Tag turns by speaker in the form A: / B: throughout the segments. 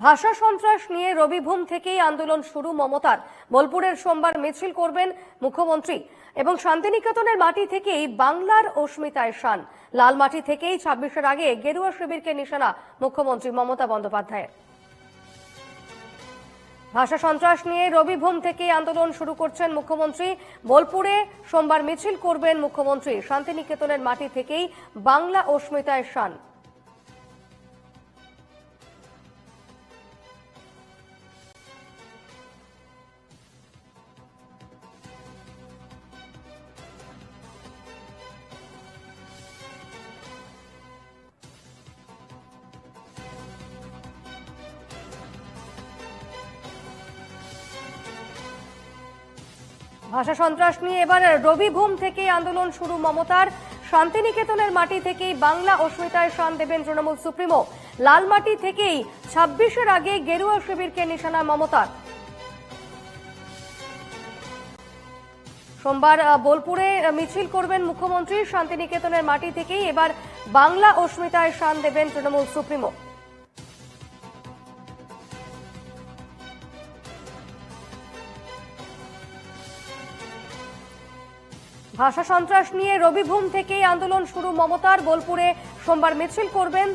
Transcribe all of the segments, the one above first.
A: ভাষা সন্ত্রাস নিয়ে রবিভূম থেকেই আন্দোলন শুরু মমতার। বোলপুরের সোমবার মিছিল করবেন মুখ্যমন্ত্রী এবং শান্তিনিকেতনের মাটি থেকেই বাংলার অস্মিতায় শান। লাল মাটি থেকেই ছাব্বিশের আগে গেরুয়া শিবিরকে নিশানা মুখ্যমন্ত্রী মমতা বন্দ্যোপাধ্যায়ের। ভাষা সন্ত্রাস নিয়ে রবিভূম থেকেই আন্দোলন শুরু করছেন মুখ্যমন্ত্রী। বোলপুরে সোমবার মিছিল করবেন মুখ্যমন্ত্রী। শান্তিনিকেতনের মাটি থেকেই বাংলা অস্মিতায় শান। ভাষা সন্ত্রাস নিয়ে এবার রবিভূম থেকে আন্দোলন শুরু মমতার। শান্তিনিকেতনের মাটি থেকেই বাংলা অস্মিতায় শান দেবেন তৃণমূল সুপ্রিমো। লাল মাটি থেকেই ছাব্বিশের আগে গেরুয়া শিবিরকে নিশানা মমতার। সোমবার বোলপুরে মিছিল করবেন মুখ্যমন্ত্রী। শান্তিনিকেতনের মাটি থেকেই এবার বাংলা অস্মিতায় শান দেবেন তৃণমূল সুপ্রিমো। ভাষা সন্ত্রাস নিয়ে রবিভূম থেকেই আন্দোলন শুরু। মমতার বোলপুরে সোমবার মিছিল করবেন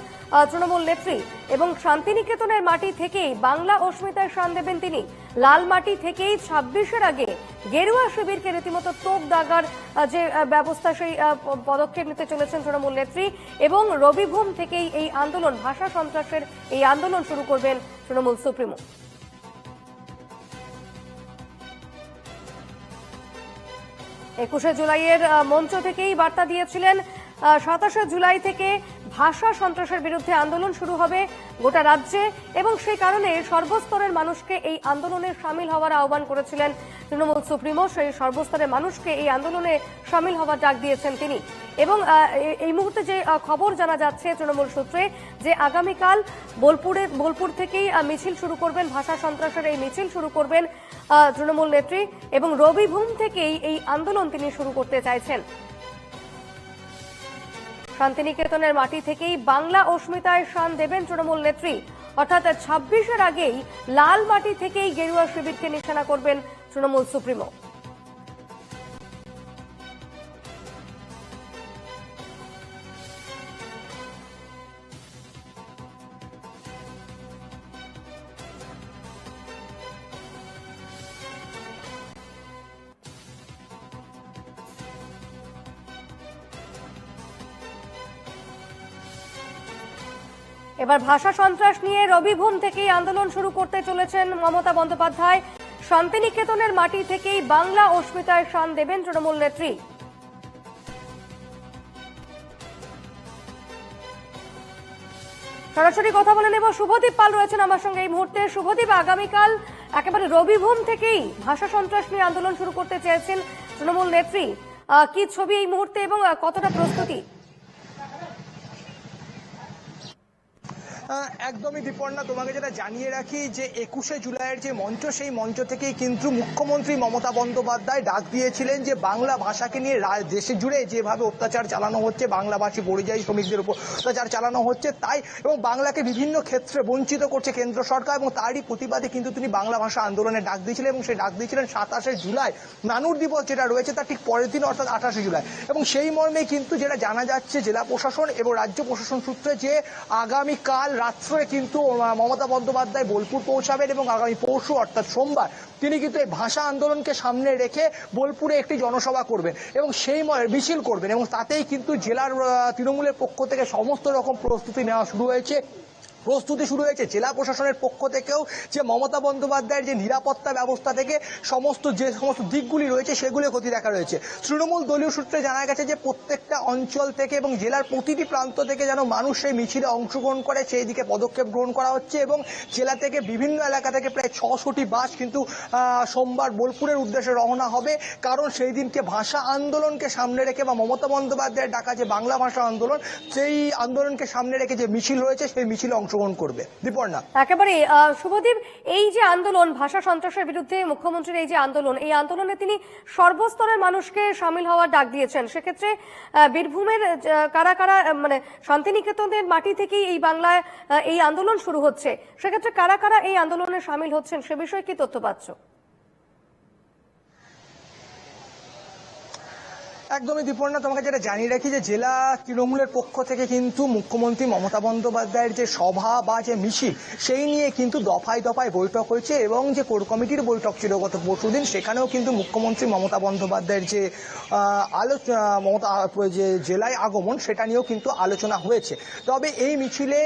A: তৃণমূল নেত্রী এবং শান্তিনিকেতনের মাটি থেকেই বাংলা অস্মিতায় শান দেবেন তিনি। লাল মাটি থেকেই ছাব্বিশের আগে গেরুয়া শিবিরকে রীতিমতো তোপ দাগার যে ব্যবস্থা সেই পদক্ষেপ নিতে চলেছেন তৃণমূল নেত্রী এবং রবিভূম থেকেই এই আন্দোলন, ভাষা সন্ত্রাসের এই আন্দোলন শুরু করবেন তৃণমূল সুপ্রিমো। একুশে জুলাইয়ের মঞ্চ থেকেই বার্তা দিয়েছিলেন সাতাশে জুলাই থেকে ভাষা সন্ত্রাসের বিরুদ্ধে আন্দোলন শুরু হবে গোটা রাজ্যে এবং সেই কারণে সর্বস্তরের মানুষকে এই আন্দোলনে সামিল হওয়ার আহ্বান করেছিলেন তৃণমূল সুপ্রিমো সেই সর্বস্তরের মানুষকে এই আন্দোলনে সামিল হওয়ার ডাক দিয়েছেন তিনি। এবং এই মুহূর্তে যে খবর জানা যাচ্ছে তৃণমূল সূত্রে যে আগামীকাল বোলপুরে, বোলপুর থেকেই মিছিল শুরু করবেন, ভাষা সন্ত্রাসের এই মিছিল শুরু করবেন তৃণমূল নেত্রী এবং রবি রবিভূম থেকেই এই আন্দোলন তিনি শুরু করতে চাইছেন। শান্তিনিকেতনের মাটি থেকেই বাংলা অস্মিতায় শান দেবেন তৃণমূল নেত্রী। অর্থাৎ ছাব্বিশের আগেই লাল মাটি থেকেই গেরুয়া শিবিরকে নিশানা করবেন তৃণমূল সুপ্রিমো। এবার ভাষা সন্ত্রাস নিয়ে রবিভূম থেকেই আন্দোলন শুরু করতে চলেছেন মমতা বন্দ্যোপাধ্যায়। শান্তিনিকেতনের মাটি থেকেই বাংলা অস্মিতায় শান দেবেন তৃণমূল নেত্রী। সরাসরি কথা বলে নেব, শুভদীপ পাল রয়েছেন আমার সঙ্গে এই মুহূর্তে। শুভদীপ, আগামীকাল একেবারে রবিভূম থেকেই ভাষা সন্ত্রাস নিয়ে আন্দোলন শুরু করতে চেয়েছেন তৃণমূল নেত্রী। কি ছবি এই মুহূর্তে এবং কতটা প্রস্তুতি?
B: একদমই দীপর্ণা তোমাকে যেটা জানিয়ে রাখি যে একুশে জুলাইয়ের যে মঞ্চ, সেই মঞ্চ থেকেই কিন্তু মুখ্যমন্ত্রী মমতা বন্দ্যোপাধ্যায় ডাক দিয়েছিলেন যে বাংলা ভাষাকে নিয়ে দেশে জুড়ে যেভাবে অত্যাচার চালানো হচ্ছে, বাংলাভাষী পরিযায়ী শ্রমিকদের উপর অত্যাচার চালানো হচ্ছে, তাই এবং বাংলাকে বিভিন্ন ক্ষেত্রে বঞ্চিত করছে কেন্দ্র সরকার এবং তারই প্রতিবাদে কিন্তু তিনি বাংলা ভাষা আন্দোলনে ডাক দিয়েছিলেন এবং সেই ডাক দিয়েছিলেন সাতাশে জুলাই। নানুর দিবস যেটা রয়েছে তার ঠিক পরের দিন, অর্থাৎ আঠাশে জুলাই। এবং সেই মর্মে কিন্তু যেটা জানা যাচ্ছে জেলা প্রশাসন এবং রাজ্য প্রশাসন সূত্রে যে আগামীকাল রাত্রে কিন্তু মমতা বন্দ্যোপাধ্যায় বোলপুর পৌঁছাবেন এবং আগামী পরশু, অর্থাৎ সোমবার, তিনি কিন্তু এই ভাষা আন্দোলনকে সামনে রেখে বোলপুরে একটি জনসভা করবেন এবং সেই মিছিল করবেন এবং তাতেই কিন্তু জেলার তৃণমূলের পক্ষ থেকে সমস্ত রকম প্রস্তুতি নেওয়া শুরু হয়েছে। প্রস্তুতি শুরু হয়েছে। জেলা প্রশাসনের পক্ষ থেকেও যে মমতা বন্দ্যোপাধ্যায়ের যে নিরাপত্তা ব্যবস্থা থেকে সমস্ত যে সমস্ত দিকগুলি রয়েছে, সেগুলি ক্ষতি দেখা রয়েছে। তৃণমূল দলীয় সূত্রে জানা গেছে যে, প্রত্যেকটা অঞ্চল থেকে এবং জেলার প্রতিটি প্রান্ত থেকে যেন মানুষ সেই মিছিলে অংশগ্রহণ করে, সেই দিকে পদক্ষেপ গ্রহণ করা হচ্ছে এবং জেলা থেকে বিভিন্ন এলাকা থেকে প্রায় ছশোটি বাস কিন্তু সোমবার বোলপুরের উদ্দেশ্যে রওনা হবে। কারণ সেই দিনকে ভাষা আন্দোলনকে সামনে রেখে বা মমতা বন্দ্যোপাধ্যায়ের ডাকা যে বাংলা ভাষা আন্দোলন, সেই আন্দোলনকে সামনে রেখে যে মিছিল রয়েছে, সেই মিছিলে অংশ অংশগ্রহণ করবে। দীপর্ণা।
A: একেবারে শুভদীপ, এই যে আন্দোলন, ভাষা সন্ত্রাসের বিরুদ্ধে মুখ্যমন্ত্রীর এই যে আন্দোলন, এই আন্দোলনে তিনি সর্বস্তরের মানুষকে সামিল হওয়ার ডাক দিয়েছেন। সেক্ষেত্রে বীরভূমের কারা কারা মানে শান্তিনিকেতনের মাটি থেকেই এই বাংলায় এই আন্দোলন শুরু হচ্ছে, সেক্ষেত্রে কারা কারা এই আন্দোলনে সামিল হচ্ছেন, সে বিষয়ে কি তথ্য পাচ্ছ?
B: একদমই দীপর্ণা তোমাকে যেটা জানিয়ে রাখি যে জেলা তৃণমূলের পক্ষ থেকে কিন্তু মুখ্যমন্ত্রী মমতা বন্দ্যোপাধ্যায়ের যে সভা বা যে মিছিল, সেই নিয়ে কিন্তু দফায় দফায় বৈঠক হয়েছে এবং যে কোর কমিটির বৈঠক ছিল গত পরশুদিন সেখানেও কিন্তু মুখ্যমন্ত্রী মমতা বন্দ্যোপাধ্যায়ের যে আলোচনা, মমতা যে জেলায় আগমন, সেটা নিয়েও কিন্তু আলোচনা হয়েছে। তবে এই মিছিলে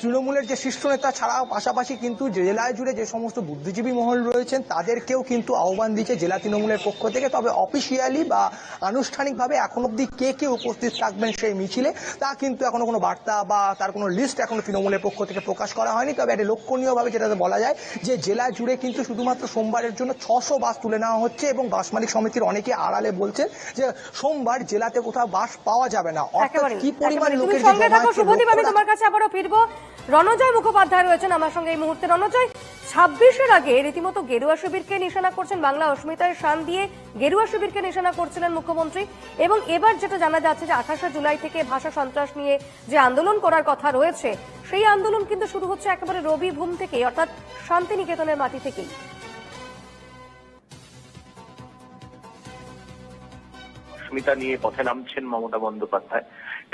B: তৃণমূলের যে শীর্ষ নেতা ছাড়াও পাশাপাশি কিন্তু জেলায় জুড়ে যে সমস্ত বুদ্ধিজীবী মহল রয়েছেন, তাদেরকেও কিন্তু আহ্বান দিয়েছে জেলা তৃণমূলের পক্ষ থেকে। তবে অফিসিয়ালি বা আনুষ্ঠানিকভাবে এখন অবধি কে কে উপস্থিত থাকবেন সেই মিছিলে তা কিন্তু এখনও কোনো বার্তা বা তার কোনো লিস্ট এখনও তৃণমূলের পক্ষ থেকে প্রকাশ করা হয়নি। তবে একটা লক্ষণীয়ভাবে যেটা বলা যায় যে জেলা জুড়ে কিন্তু শুধুমাত্র সোমবারের জন্য ছশো বাস তুলে নেওয়া হচ্ছে এবং বাস মালিক সমিতির অনেকে আড়ালে বলছেন যে সোমবার জেলাতে কোথাও বাস পাওয়া যাবে না। অর্থাৎ কি পরিমাণ লোকের
A: তোমার কাছে আবারও ফিরবো। রণজয় মুখোপাধ্যায় রয়েছেন আমার সঙ্গে এই মুহূর্তে। রণজয় ছাব্বিশের আগে রীতিমতো গেরুয়া শিবিরকে নিশানা করছেন বাংলা অস্মিতায় শান দিয়ে গেরুয়া শিবিরকে নিশানা করছিলেন মুখ্যমন্ত্রী। এবং এবার যেটা জানা যাচ্ছে যে আঠাশে জুলাই থেকে ভাষা সন্ত্রাস নিয়ে যে আন্দোলন করার কথা রয়েছে, সেই আন্দোলন কিন্তু শুরু হচ্ছে একেবারে রবি ভূম থেকে অর্থাৎ শান্তিনিকেতনের মাটি থেকেই।
C: অস্মিতা নিয়ে পথে নামছেন মমতা বন্দ্যোপাধ্যায়।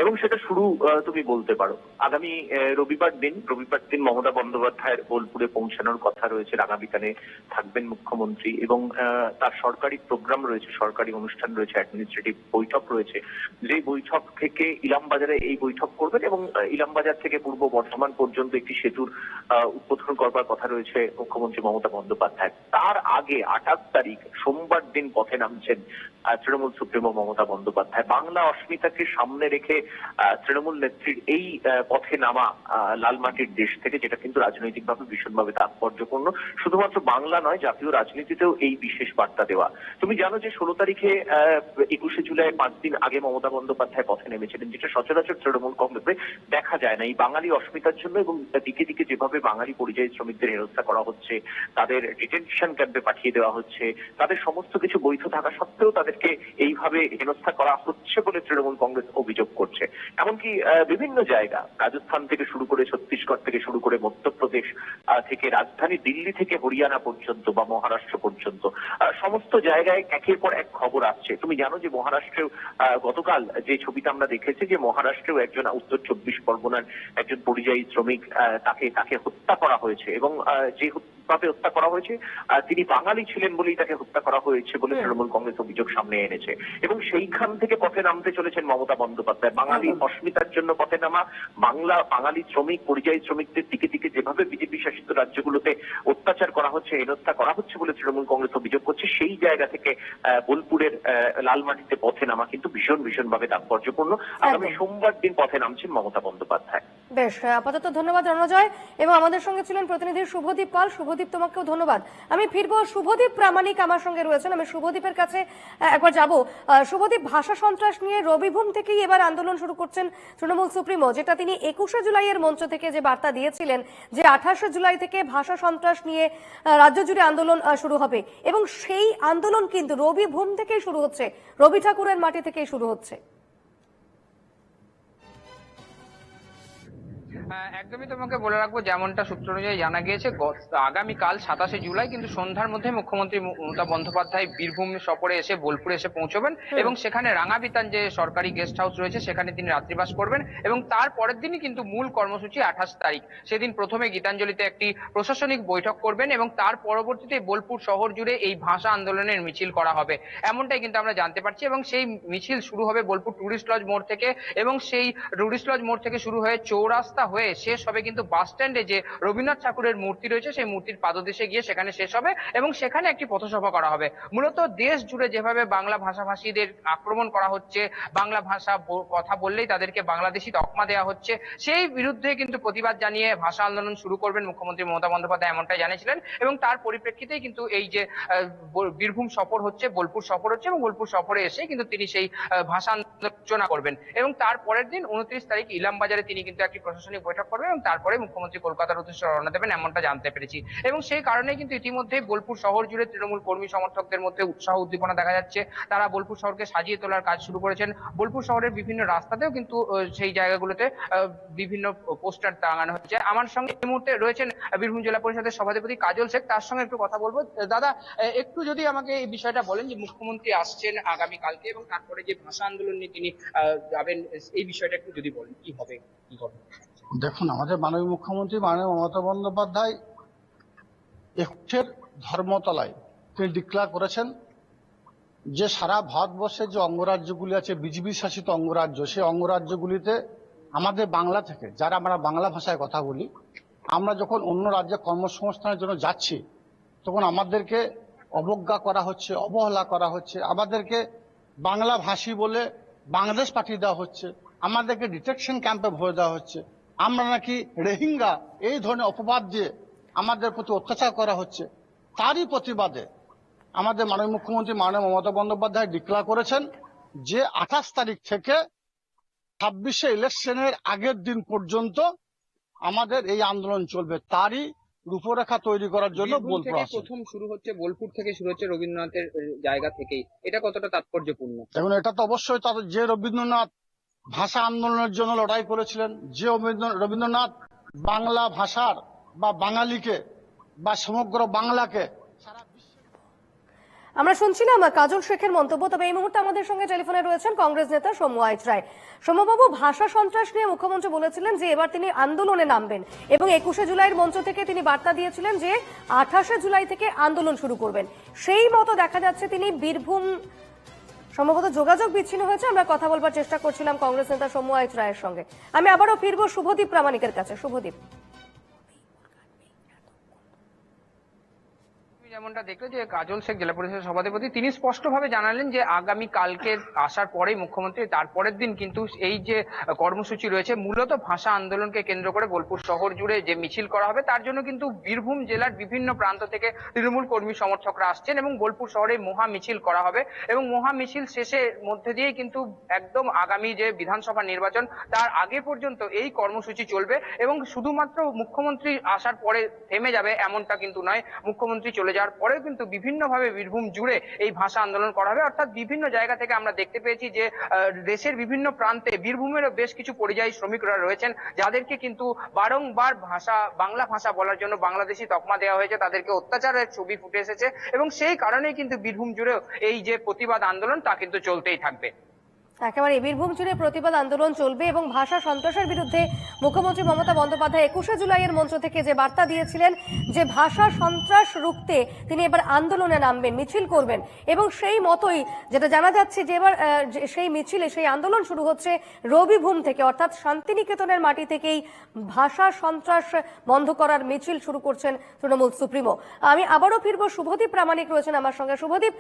C: এবং সেটা শুরু তুমি বলতে পারো। আগামী রবিবার দিন রবিবার দিন মমতা বন্দ্যোপাধ্যায়ের বোলপুরে পৌঁছানোর কথা রয়েছে রাঙাবিতানে থাকবেন মুখ্যমন্ত্রী এবং তার সরকারি প্রোগ্রাম রয়েছে, সরকারি অনুষ্ঠান রয়েছে অ্যাডমিনিস্ট্রেটিভ বৈঠক রয়েছে। যে বৈঠক থেকে ইলামবাজারে এই বৈঠক করবেন এবং ইলামবাজার থেকে পূর্ব বর্ধমান পর্যন্ত একটি সেতুর উদ্বোধন করবার কথা রয়েছে মুখ্যমন্ত্রী মমতা বন্দ্যোপাধ্যায়। তার আগে আঠাশ তারিখ সোমবার দিন পথে নামছেন তৃণমূল সুপ্রিমো মমতা বন্দ্যোপাধ্যায়। বাংলা অস্মিতাকে সামনে রেখে তৃণমূল নেত্রীর এই পথে নামা লালমাটির দেশ থেকে, যেটা কিন্তু রাজনৈতিকভাবে ভীষণভাবে তাৎপর্যপূর্ণ। শুধুমাত্র বাংলা নয়, জাতীয় রাজনীতিতেও এই বিশেষ বার্তা দেওয়া। তুমি জানো যে ষোলো তারিখে একুশে জুলাই, পাঁচ দিন আগে মমতা বন্দ্যোপাধ্যায় পথে নেমেছিলেন, যেটা সচরাচর তৃণমূল কংগ্রেসে দেখা যায় না। এই বাঙালি অস্মিতার জন্য এবং দিকে দিকে যেভাবে বাঙালি পরিযায়ী শ্রমিকদের হেরস্থা করা হচ্ছে, তাদের ডিটেনশন ক্যাম্পে পাঠিয়ে দেওয়া হচ্ছে, তাদের সমস্ত কিছু বৈধ থাকা সত্ত্বেও তাদেরকে এইভাবে হেনস্থা করা হচ্ছে বলে তৃণমূল কংগ্রেস অভিযোগ করছে। এমনকি বিভিন্ন জায়গা, রাজস্থান থেকে শুরু করে ছত্তিশগড় থেকে শুরু করে মধ্যপ্রদেশ থেকে রাজধানী দিল্লি থেকে হরিয়ানা পর্যন্ত বা মহারাষ্ট্র পর্যন্ত সমস্ত জায়গায় একের পর এক খবর আসছে। তুমি জানো যে মহারাষ্ট্রেও গতকাল যে ছবিটা আমরা দেখেছি যে মহারাষ্ট্রেও একজন উত্তর চব্বিশ পরগনার একজন পরিযায়ী শ্রমিক তাকে তাকে হত্যা করা হয়েছে এবং যে ভাবে হত্যা করা হয়েছে। আর তিনি বাঙালি ছিলেন বলেই তাকে হত্যা করা হয়েছে বলে তৃণমূল কংগ্রেস অভিযোগ সামনে এনেছে। এবং সেইখান থেকে পথে নামতে চলেছেন মমতা বন্দ্যোপাধ্যায়। বাঙালি অস্মিতার জন্য পথে নামা বাংলা বাঙালি শ্রমিক পরিযায়ী শ্রমিকদের দিকে দিকে যেভাবে বিজেপি শাসিত রাজ্যগুলোতে অত্যাচার করা হচ্ছে হেনস্থা করা হচ্ছে বলে তৃণমূল কংগ্রেস অভিযোগ করছে সেই জায়গা থেকে আহ, বোলপুরের লালমাটিতে পথে নামা কিন্তু ভীষণ ভীষণ ভাবে তাৎপর্যপূর্ণ। আগামী সোমবার দিন পথে নামছেন মমতা বন্দ্যোপাধ্যায়।
A: বেশ, আপাতত ধন্যবাদ, রণজয়। এবং আমাদের সঙ্গে ছিলেন প্রতিনিধি শুভদীপ পাল। শুভদীপ, তোমাকেও ধন্যবাদ। আমি ফিরবো, শুভদীপ প্রামাণিক আমার সঙ্গে রয়েছেন। আমি শুভদীপের কাছে একবার যাব। শুভদীপ, ভাষা সন্ত্রাস নিয়ে রবিভূম থেকেই এবার আন্দোলন শুরু করছেন তৃণমূল সুপ্রিমো, যেটা তিনি একুশে জুলাইয়ের মঞ্চ থেকে যে বার্তা দিয়েছিলেন যে আঠাশে জুলাই থেকে ভাষা সন্ত্রাস নিয়ে রাজ্য জুড়ে আন্দোলন শুরু হবে। এবং সেই আন্দোলন কিন্তু রবিভূম থেকেই শুরু হচ্ছে। রবি ঠাকুরের মাটি থেকেই শুরু হচ্ছে।
D: একদমই তোমাকে বলে রাখব যেমনটা সূত্র অনুযায়ী জানা গিয়েছে গত- আগামীকাল সাতাশে জুলাই কিন্তু সন্ধ্যার মধ্যে মুখ্যমন্ত্রী মমতা বন্দ্যোপাধ্যায় বীরভূম সফরে এসে বোলপুরে এসে পৌঁছবেন এবং সেখানে রাঙাবিতান যে সরকারি গেস্ট হাউস রয়েছে সেখানে তিনি রাত্রিবাস করবেন এবং তার পরের দিনই কিন্তু মূল কর্মসূচি আঠাশ তারিখ। সেদিন প্রথমে গীতাঞ্জলিতে একটি প্রশাসনিক বৈঠক করবেন এবং তার পরবর্তীতে বোলপুর শহর জুড়ে এই ভাষা আন্দোলনের মিছিল করা হবে। এমনটাই কিন্তু আমরা জানতে পারছি এবং সেই মিছিল শুরু হবে বোলপুর টুরিস্ট লজ মোড় থেকে এবং সেই টুরিস্ট লজ মোড় থেকে শুরু হয়ে চৌরাস্তা হয়ে শেষ হবে কিন্তু বাস স্ট্যান্ডে যে রবীন্দ্রনাথ ঠাকুরের মূর্তি রয়েছে, সেই মূর্তির পাদদেশে গিয়ে সেখানে শেষ হবে এবং সেখানে একটি পথসভা করা হবে। মূলত দেশ জুড়ে যেভাবে বাংলা ভাষাভাষীদের আক্রমণ করা হচ্ছে, বাংলা ভাষা কথা বললেই তাদেরকে বাংলাদেশি তকমা দেওয়া হচ্ছে, সেই বিরুদ্ধে কিন্তু প্রতিবাদ জানিয়ে ভাষা আন্দোলন শুরু করবেন মুখ্যমন্ত্রী মমতা বন্দ্যোপাধ্যায় এমনটাই জানিয়েছিলেন এবং তার পরিপ্রেক্ষিতেই কিন্তু এই যে বীরভূম সফর হচ্ছে, বোলপুর সফর হচ্ছে এবং বোলপুর সফরে এসে কিন্তু তিনি সেই ভাষা আলোচনা করবেন। এবং তার পরের দিন উনত্রিশ তারিখ ইলামবাজারে তিনি কিন্তু একটি প্রশাসনিক বৈঠক করবেন এবং তারপরে মুখ্যমন্ত্রী কলকাতার উদ্দেশ্যে রওনা দেবেন, এমনটা জানতে পেরেছি। এবং সেই কারণে কিন্তু ইতিমধ্যে বোলপুর শহর জুড়ে তৃণমূল কর্মী সমর্থকদের মধ্যে উৎসাহ উদ্দীপনা দেখা যাচ্ছে। তারা বোলপুর শহরকে সাজিয়ে তোলার কাজ শুরু করেছেন। বোলপুর শহরের বিভিন্ন রাস্তাতেও কিন্তু সেই জায়গাগুলোতে বিভিন্ন পোস্টার টাঙানো হচ্ছে আমার সঙ্গে এই মুহূর্তে রয়েছেন বীরভূম জেলা পরিষদের সভাধিপতি কাজল শেখ। তার সঙ্গে একটু কথা বলব। দাদা একটু যদি আমাকে এই বিষয়টা বলেন যে মুখ্যমন্ত্রী আসছেন আগামী কালকে এবং তারপরে যে ভাষা আন্দোলন নিয়ে তিনি যাবেন, এই বিষয়টা একটু যদি বলেন, কি হবে কি হবে
E: দেখুন, আমাদের মাননীয় মুখ্যমন্ত্রী, মাননীয় মমতা বন্দ্যোপাধ্যায় একুশের ধর্মতলায় তিনি ডিক্লার করেছেন যে সারা ভারতবর্ষের যে অঙ্গরাজ্যগুলি আছে, বিজেপি শাসিত অঙ্গরাজ্য, সেই অঙ্গরাজ্যগুলিতে আমাদের বাংলা থেকে, যারা আমরা বাংলা ভাষায় কথা বলি, আমরা যখন অন্য রাজ্যে কর্মসংস্থানের জন্য যাচ্ছি, তখন আমাদেরকে অবজ্ঞা করা হচ্ছে, অবহেলা করা হচ্ছে, আমাদেরকে বাংলা ভাষী বলে বাংলাদেশ পাঠিয়ে দেওয়া হচ্ছে, আমাদেরকে ডিটেকশন ক্যাম্পে ভরে দেওয়া হচ্ছে। আমরা নাকি রেহিঙ্গা এই ধরনের অপবাদ দিয়ে আমাদের প্রতি অত্যাচার করা হচ্ছে তারই প্রতিবাদে আমাদের মাননীয় মুখ্যমন্ত্রী মাননীয় মমতা বন্দ্যোপাধ্যায় ডিক্লেয়ার করেছেন যে আঠাশ তারিখ থেকে ছাব্বিশে ইলেকশনের আগের দিন পর্যন্ত আমাদের এই আন্দোলন চলবে তারই রূপরেখা তৈরি করার জন্য বোলপুর
D: প্রথম শুরু হচ্ছে বোলপুর থেকে শুরু হচ্ছে রবীন্দ্রনাথের জায়গা থেকেই। এটা কতটা তাৎপর্যপূর্ণ?
E: এবং এটা তো অবশ্যই যে রবীন্দ্রনাথ ভাষা আন্দোলনের জন্য লড়াই করেছিলেন যে রবীন্দ্রনাথ, বাংলা ভাষার বা বাঙালিকে বা সমগ্র বাংলাকে
A: আমরা শুনছিলাম কাজল শেখের মন্তব্য, তবে এই মুহূর্তে আমাদের সঙ্গে টেলিফোনে রয়েছেন কংগ্রেস নেতা সৌম্য আইচ রায়। সৌম্যবাবু, ভাষা সন্ত্রাস নিয়ে মুখ্যমন্ত্রী বলেছিলেন যে এবার তিনি আন্দোলনে নামবেন এবং একুশে জুলাইয়ের মঞ্চ থেকে তিনি বার্তা দিয়েছিলেন যে আঠাশে জুলাই থেকে আন্দোলন শুরু করবেন। সেই মতো দেখা যাচ্ছে তিনি বীরভূম সম্ভবত যোগাযোগ বিচ্ছিন্ন হয়েছে, আমরা কথা বলবার চেষ্টা করছিলাম কংগ্রেস নেতা সৌম্য রায়ের সঙ্গে। আমি আবারও ফিরবো শুভদীপ প্রামাণিকের কাছে। শুভদীপ।
D: যেমনটা দেখলে যে কাজল শেখ, জেলা পরিষদের সভাধিপতি, তিনি স্পষ্টভাবে জানালেন যে আগামী কালকে আসার পরেই মুখ্যমন্ত্রী, তারপরের দিন কিন্তু এই যে কর্মসূচি রয়েছে, মূলত ভাষা আন্দোলনকে কেন্দ্র করে বোলপুর শহর জুড়ে যে মিছিল করা হবে, তার জন্য কিন্তু বীরভূম জেলার বিভিন্ন প্রান্ত থেকে তৃণমূল কর্মী সমর্থকরা আসছেন এবং বোলপুর শহরে মহা মিছিল করা হবে এবং মহা মিছিল শেষের মধ্যে দিয়েই কিন্তু একদম আগামী যে বিধানসভা নির্বাচন, তার আগে পর্যন্ত এই কর্মসূচি চলবে এবং শুধুমাত্র মুখ্যমন্ত্রী আসার পরে থেমে যাবে এমনটা কিন্তু নয়, মুখ্যমন্ত্রী চলে যাওয়ার পরেও কিন্তু বিভিন্নভাবে বীরভূম জুড়ে এই ভাষা আন্দোলন করা হবে। অর্থাৎ বিভিন্ন জায়গা থেকে আমরা দেখতে পেয়েছি যে দেশের বিভিন্ন প্রান্তে বীরভূমেরও বেশ কিছু পরিযায়ী শ্রমিকরা রয়েছেন, যাদেরকে কিন্তু বারংবার ভাষা, বাংলা ভাষা বলার জন্য বাংলাদেশি তকমা দেওয়া হয়েছে। তাদেরকে অত্যাচারের ছবি ফুটে এসেছে এবং সেই কারণেই কিন্তু বীরভূম জুড়েও এই যে প্রতিবাদ আন্দোলন তা কিন্তু চলতেই থাকবে।
A: একেবারে বীরভূম জুড়ে প্রতিবাদ আন্দোলন চলবে এবং ভাষা সন্ত্রাসের বিরুদ্ধে মুখ্যমন্ত্রী মমতা বন্দ্যোপাধ্যায় একুশে জুলাইয়ের মঞ্চ থেকে যে বার্তা দিয়েছিলেন যে ভাষা সন্ত্রাস রুখতে তিনি এবার আন্দোলনে নামবেন, মিছিল করবেন এবং সেই মতোই যেটা জানা যাচ্ছে যে এবার সেই মিছিলে সেই আন্দোলন শুরু হচ্ছে রবিভূম থেকে, অর্থাৎ শান্তিনিকেতনের মাটি থেকেই ভাষা সন্ত্রাস বন্ধ করার মিছিল শুরু করছেন তৃণমূল সুপ্রিমো। আমি আবারও ফিরবো, শুভদীপ প্রামাণিক রয়েছেন আমার সঙ্গে। শুভদীপ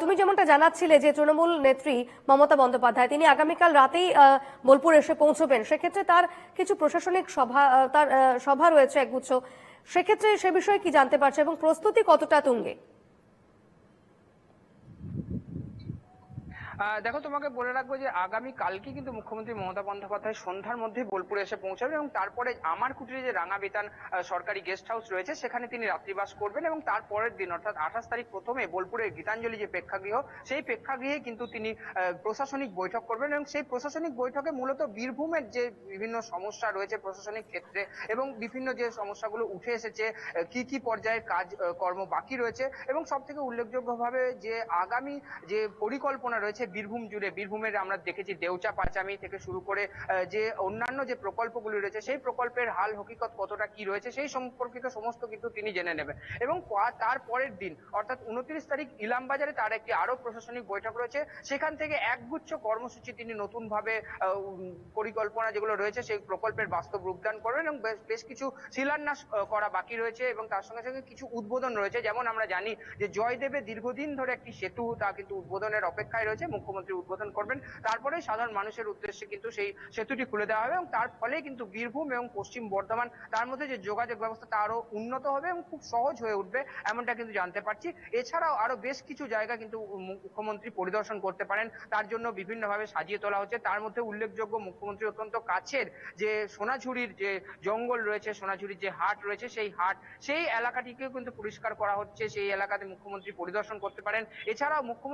A: তুমি যেমনটা জানাচ্ছিলে যে তৃণমূল নেত্রী মমতা বন্দ্যোপাধ্যায় তিনি আগামীকাল রাতেই বোলপুর এসে পৌঁছবেন। সেক্ষেত্রে তার কিছু প্রশাসনিক সভা তার সভা রয়েছে একগুচ্ছ। সেক্ষেত্রে সে বিষয়ে কি জানতে পারছে এবং প্রস্তুতি কতটা তুঙ্গে?
D: দেখো তোমাকে বলে রাখব যে আগামী কালকে কিন্তু মুখ্যমন্ত্রী মমতা বন্দ্যোপাধ্যায় সন্ধ্যার মধ্যে বোলপুরে এসে পৌঁছাবেন এবং তারপরে আমার কুটিরে যে রাঙাবিতান আহ, সরকারি গেস্ট হাউস রয়েছে সেখানে তিনি রাত্রিবাস করবেন এবং তারপরের দিন অর্থাৎ আঠাশ তারিখ প্রথমে বোলপুরের গীতাঞ্জলি যে প্রেক্ষাগৃহ সেই প্রেক্ষাগৃহে কিন্তু তিনি প্রশাসনিক বৈঠক করবেন এবং সেই প্রশাসনিক বৈঠকে মূলত বীরভূমের যে বিভিন্ন সমস্যা রয়েছে প্রশাসনিক ক্ষেত্রে এবং বিভিন্ন যে সমস্যাগুলো উঠে এসেছে কি কি পর্যায়ে কাজ কর্ম বাকি রয়েছে এবং সব থেকে উল্লেখযোগ্যভাবে যে আগামী যে পরিকল্পনা রয়েছে বীরভূম জুড়ে। বীরভূমের আমরা দেখেছি দেউচা পাচামি থেকে শুরু করে যে অন্যান্য যে প্রকল্পগুলি রয়েছে, সেই প্রকল্পের হাল, হকিকত কতটা কি রয়েছে, সেই সম্পর্কিত সমস্ত কিন্তু তিনি জেনে নেবেন। এবং তার পরের দিন, অর্থাৎ উনত্রিশ তারিখ ইলামবাজারে তার একটি আরও প্রশাসনিক বৈঠক রয়েছে। সেখান থেকে একগুচ্ছ কর্মসূচি তিনি নতুন ভাবে পরিকল্পনা যেগুলো রয়েছে, সেই প্রকল্পের বাস্তব রূপদান করবেন এবং বেশ কিছু শিলান্যাস করা বাকি রয়েছে এবং তার সঙ্গে সঙ্গে কিছু উদ্বোধন রয়েছে। যেমন আমরা জানি যে জয়দেবে দীর্ঘদিন ধরে একটি সেতু তা কিন্তু উদ্বোধনের অপেক্ষায় রয়েছে। মুখ্যমন্ত্রী উদ্বোধন করবেন। তারপরে সাধারণ মানুষের উদ্দেশ্যে কিন্তু সেই সেতুটি খুলে দেওয়া হবে এবং তার ফলে কিন্তু বীরভূম এবং পশ্চিম বর্ধমান, তার মধ্যে যে যোগাযোগ ব্যবস্থা তা আরও উন্নত হবে এবং খুব সহজ হয়ে উঠবে এমনটা কিন্তু জানতে পারছি। এছাড়াও আরও বেশ কিছু জায়গা কিন্তু মুখ্যমন্ত্রী পরিদর্শন করতে পারেন। তার জন্য বিভিন্নভাবে সাজিয়ে তোলা হচ্ছে। তার মধ্যে উল্লেখযোগ্য মুখ্যমন্ত্রী অত্যন্ত কাছের যে সোনাঝুরির যে জঙ্গল রয়েছে, সোনাঝুরির যে হাট রয়েছে, সেই হাট, সেই এলাকাটিকেও কিন্তু পরিষ্কার করা হচ্ছে। সেই এলাকাতে মুখ্যমন্ত্রী পরিদর্শন করতে পারেন। এছাড়াও মুখ্যমন্ত্রী